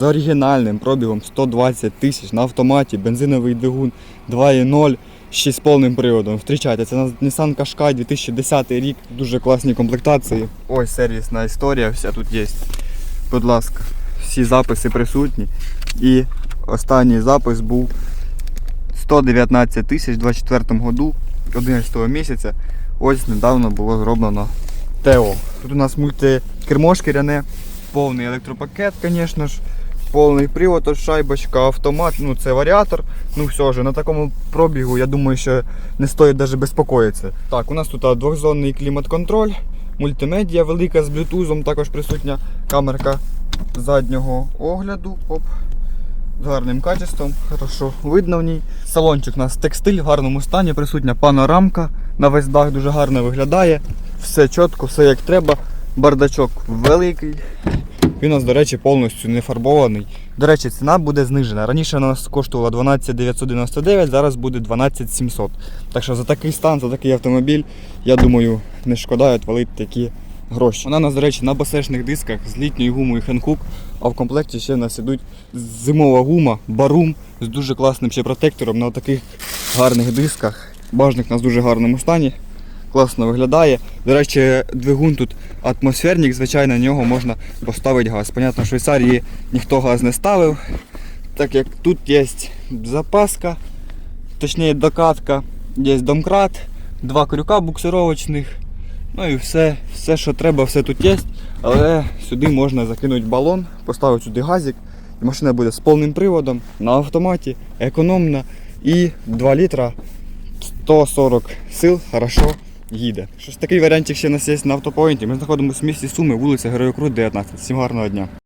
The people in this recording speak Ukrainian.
З оригінальним пробігом 120 тисяч на автоматі, бензиновий двигун 2.0, ще з повним приводом. Зустрічайте, це Nissan Qashqai 2010 рік. Дуже класні комплектації. Ось сервісна історія, вся тут є. Будь ласка, всі записи присутні. І останній запис був 119 тисяч у 24 году, 11 місяця. Ось недавно було зроблено ТЕО. Тут у нас мультикермо шкіряне, повний електропакет, звісно ж, повний привод, шайбочка, автомат, ну це варіатор. Ну все ж, на такому пробігу, я думаю, що не стоїть навіть безпокоїтися. Так, у нас тут двохзонний клімат-контроль, мультимедіа велика з блютузом, також присутня камерка заднього огляду. Оп. З гарним качеством, хорошо видно в ній. Салончик у нас текстиль в гарному стані, присутня панорамка на весь дах дуже гарно виглядає. Все чітко, все як треба. Бардачок великий. Він у нас, до речі, повністю не фарбований. До речі, ціна буде знижена. Раніше у нас коштувала 12 999, зараз буде 12 700. Так що за такий стан, за такий автомобіль, я думаю, не шкода відвалити такі гроші. Вона у нас, до речі, на басешних дисках з літньою гумою Hankook, а в комплекті ще в нас ідуть зимова гума, барум з дуже класним ще протектором на таких гарних дисках. Бажник у нас в дуже гарному стані. Класно виглядає. До речі, двигун тут атмосферник, звичайно, на нього можна поставити газ. Понятно, в Швейцарії ніхто газ не ставив, так як тут є запаска, точніше докатка, є домкрат, два крюка буксировочних. Ну і все, все, що треба, все тут є. Але сюди можна закинути балон, поставити сюди газик. І машина буде з повним приводом на автоматі, економна і 2 літра 140 сил, хорошо їде. Щось такий варіантик ще у нас є на автопоінті. Ми знаходимося в місті Суми, вулиця Героїв Крут, 19. Всім гарного дня.